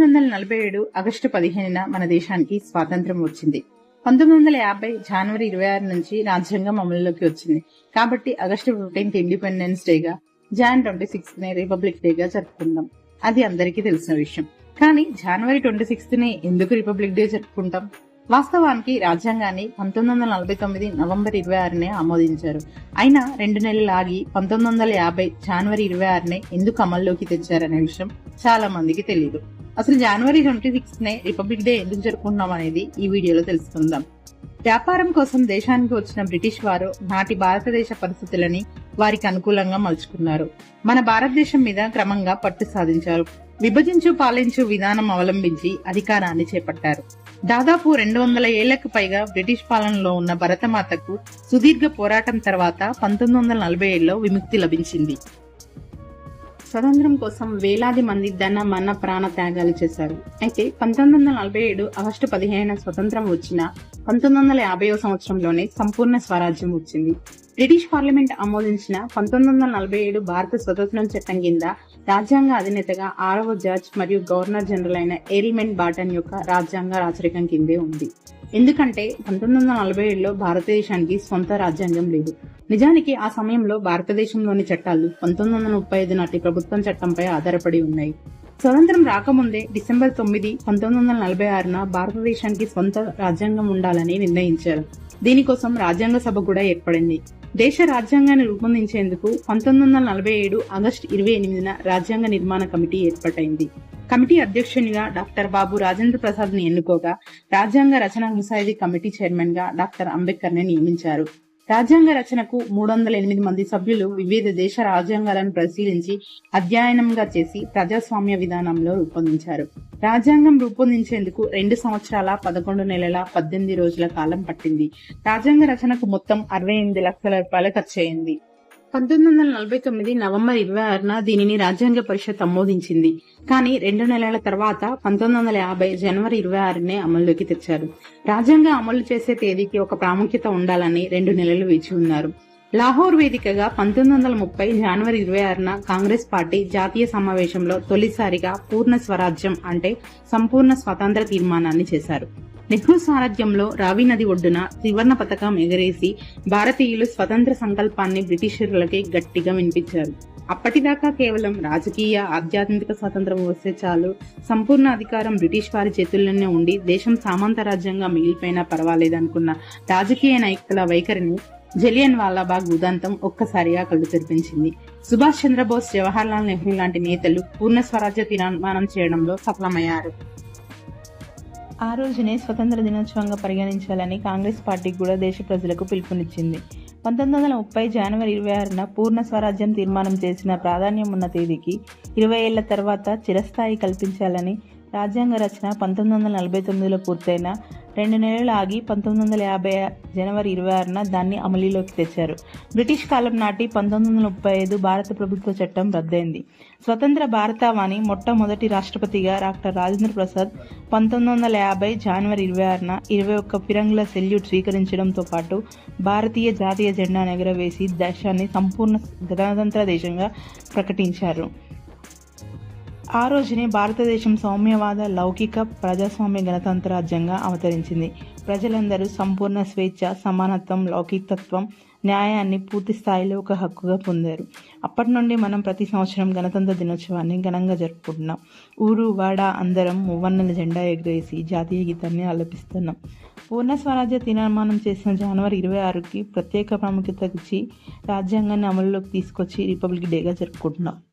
వందల నలభై ఏడు ఆగస్టు పదిహేనున మన దేశానికి స్వాతంత్రం వచ్చింది. పంతొమ్మిది వందల యాభై జనవరి ఇరవై ఆరు నుంచి రాజ్యాంగం అమలులోకి వచ్చింది. కాబట్టి ఆగస్టు ఫిఫ్టీన్త్ ఇండిపెండెన్స్ డేగా జాన్ ట్వంటీ సిక్స్త్ నే రిపబ్లిక్ డేగా జరుపుకుందాం అది అందరికీ తెలిసిన విషయం. కానీ జనవరి ట్వంటీ సిక్స్త్ నే ఎందుకు రిపబ్లిక్ డే జరుపుకుంటాం? వాస్తవానికి రాజ్యాంగాన్ని పంతొమ్మిది వందల నలభై తొమ్మిది నవంబర్ ఇరవై ఆరునే ఆమోదించారు. అయినా రెండు నెలలు ఆగి పంతొమ్మిది వందల యాభై జనవరి ఇరవై ఆరునే ఎందుకు అమల్లోకి తెచ్చారనే విషయం చాలా మందికి తెలియదు అసలు జనవరి ట్వంటీ సిక్స్త్ నే రిపబ్లిక్ డే ఎందుకు జరుపుకుంటున్నాం అనేది ఈ వీడియోలో తెలుసుకుందాం. వ్యాపారం కోసం దేశానికి వచ్చిన బ్రిటిష్ వారు నాటి భారతదేశ పరిస్థితులని వారికి అనుకూలంగా మలుచుకున్నారు. మన భారతదేశం మీద క్రమంగా పట్టు సాధించారు. విభజించు పాలించు విధానం అవలంబించి అధికారాన్ని చేపట్టారు. దాదాపు రెండు వందల ఏళ్ళకు పైగా బ్రిటిష్ పాలనలో ఉన్న భరతమాతకు సుదీర్ఘ పోరాటం తర్వాత పంతొమ్మిది వందల నలభై ఏడులో విముక్తి లభించింది. స్వతంత్రం కోసం వేలాది మంది ధన మన ప్రాణ త్యాగాలు చేశారు. అయితే పంతొమ్మిది వందల నలభై ఏడు ఆగస్టు పదిహేను స్వతంత్రం వచ్చిన పంతొమ్మిది వందల యాభై సంవత్సరంలోనే సంపూర్ణ స్వరాజ్యం వచ్చింది. బ్రిటిష్ పార్లమెంట్ ఆమోదించిన పంతొమ్మిది వందల నలభై ఏడు భారత స్వతంత్రం చట్టం కింద రాజ్యాంగ అధినేతగా ఆరవ జడ్జ్ మరియు గవర్నర్ జనరల్ అయిన ఎరిమెంట్ బాటన్ యొక్క రాజ్యాంగ రాచరికం కిందే ఉంది. ఎందుకంటే పంతొమ్మిది వందల నలభై ఏడులో భారతదేశానికి సొంత రాజ్యాంగం లేదు. నిజానికి ఆ సమయంలో భారతదేశంలోని చట్టాలు పంతొమ్మిది వందల ముప్పై ఐదు నాటి ప్రభుత్వం చట్టంపై ఆధారపడి ఉన్నాయి. స్వతంత్రం రాకముందే డిసెంబర్ తొమ్మిది పంతొమ్మిది వందల నలభై ఆరున భారతదేశానికి సొంత రాజ్యాంగం ఉండాలని నిర్ణయించారు. దీనికోసం రాజ్యాంగ సభ కూడా ఏర్పడింది. దేశ రాజ్యాంగాన్ని రూపొందించేందుకు పంతొమ్మిది వందల నలభై ఏడు ఆగస్టు ఇరవై ఎనిమిదిన రాజ్యాంగ నిర్మాణ కమిటీ ఏర్పాటైంది. కమిటీ అధ్యక్షునిగా డాక్టర్ బాబు రాజేంద్ర ప్రసాద్ని ఎన్నుకోగా రాజ్యాంగ రచన ముసాయిదీ కమిటీ చైర్మన్గా డాక్టర్ అంబేద్కర్ని నియమించారు. రాజ్యాంగ రచనకు మూడు వందల ఎనిమిది మంది సభ్యులు వివిధ దేశ రాజ్యాంగాలను పరిశీలించి అధ్యయనంగా చేసి ప్రజాస్వామ్య విధానంలో రూపొందించారు. రాజ్యాంగం రూపొందించేందుకు రెండు సంవత్సరాల పదకొండు నెలల పద్దెనిమిది రోజుల కాలం పట్టింది. రాజ్యాంగ రచనకు మొత్తం అరవై ఎనిమిది లక్షల రూపాయలు ఖర్చయింది. పంతొమ్మిది వందల నలభై తొమ్మిది నవంబర్ ఇరవై ఆరున దీనిని రాజ్యాంగ పరిషత్ ఆమోదించింది. కానీ రెండు నెలల తర్వాత పంతొమ్మిది వందల యాభై జనవరి ఇరవై ఆరునే అమల్లోకి తెచ్చారు. రాజ్యాంగం అమలు చేసే తేదీకి ఒక ప్రాముఖ్యత ఉండాలని రెండు నెలలు వేచి ఉన్నారు. లాహోర్ వేదికగా పంతొమ్మిది వందల ముప్పై జనవరి ఇరవై ఆరున కాంగ్రెస్ పార్టీ జాతీయ సమావేశంలో తొలిసారిగా పూర్ణ స్వరాజ్యం అంటే సంపూర్ణ స్వాతంత్ర తీర్మానాన్ని చేశారు. నెహ్రూ సారథ్యంలో రావి నది ఒడ్డున త్రివర్ణ పథకం ఎగరేసి భారతీయులు స్వతంత్ర సంకల్పాన్ని బ్రిటిషర్లకి గట్టిగా వినిపించారు. అప్పటిదాకా కేవలం రాజకీయ ఆధ్యాత్మిక స్వాతంత్రం వస్తే చాలు సంపూర్ణ అధికారం బ్రిటిష్ వారి చేతుల్లోనే ఉండి దేశం సామంత రాజ్యంగా మిగిలిపోయినా పర్వాలేదనుకున్న రాజకీయ నాయకుల వైఖరిని జలియన్ వాలాబాగ్ ఉదంతం ఒక్కసారిగా కళ్ళు తెరిపించింది. సుభాష్ చంద్రబోస్ జవహర్లాల్ నెహ్రూ లాంటి నేతలు పూర్ణ స్వరాజ్య తీర్మానం చేయడంలో సఫలమయ్యారు. ఆ రోజునే స్వతంత్ర దినోత్సవంగా పరిగణించాలని కాంగ్రెస్ పార్టీ కూడా దేశ ప్రజలకు పిలుపునిచ్చింది. పంతొమ్మిది వందల ముప్పై జనవరి ఇరవై ఆరున పూర్ణ స్వరాజ్యం తీర్మానం చేసిన ప్రాధాన్యం ఉన్న తేదీకి ఇరవై ఏళ్ళ తర్వాత చిరస్థాయి కల్పించాలని రాజ్యాంగ రచన పంతొమ్మిది వందల నలభై తొమ్మిదిలో పూర్తయిన రెండు నెలలు ఆగి పంతొమ్మిది వందల యాభై జనవరి ఇరవై ఆరున దాన్ని అమలులోకి తెచ్చారు. బ్రిటిష్ కాలం నాటి పంతొమ్మిది వందల ముప్పై ఐదు భారత ప్రభుత్వ చట్టం రద్దయింది. స్వతంత్ర భారతావాణి మొట్టమొదటి రాష్ట్రపతిగా డాక్టర్ రాజేంద్ర ప్రసాద్ పంతొమ్మిది వందల యాభై జనవరి ఇరవై ఆరున ఇరవై ఒక్క ఫిరంగుల సెల్యూట్ స్వీకరించడంతో పాటు భారతీయ జాతీయ జెండా ఎగరవేసి దేశాన్ని సంపూర్ణ గణతంత్ర దేశంగా ప్రకటించారు. ఆ రోజునే భారతదేశం సౌమ్యవాద లౌకిక ప్రజాస్వామ్య గణతంత్ర రాజ్యంగా అవతరించింది. ప్రజలందరూ సంపూర్ణ స్వేచ్ఛ సమానత్వం లౌకికత్వం న్యాయాన్ని పూర్తి స్థాయిలో ఒక హక్కుగా పొందారు. అప్పటి నుండి మనం ప్రతి సంవత్సరం గణతంత్ర దినోత్సవాన్ని ఘనంగా జరుపుకుంటున్నాం. ఊరు వాడ అందరం మువ్వన్నెల జెండా ఎగరేసి జాతీయ గీతాన్ని ఆలపిస్తున్నాం. పూర్ణ స్వరాజ్య తీర్మానం చేసిన జనవరి ఇరవై ఆరుకి ప్రత్యేక ప్రాముఖ్యత ఇచ్చి రాజ్యాంగాన్ని అమలులోకి తీసుకొచ్చి రిపబ్లిక్ డేగా జరుపుకుంటున్నాం.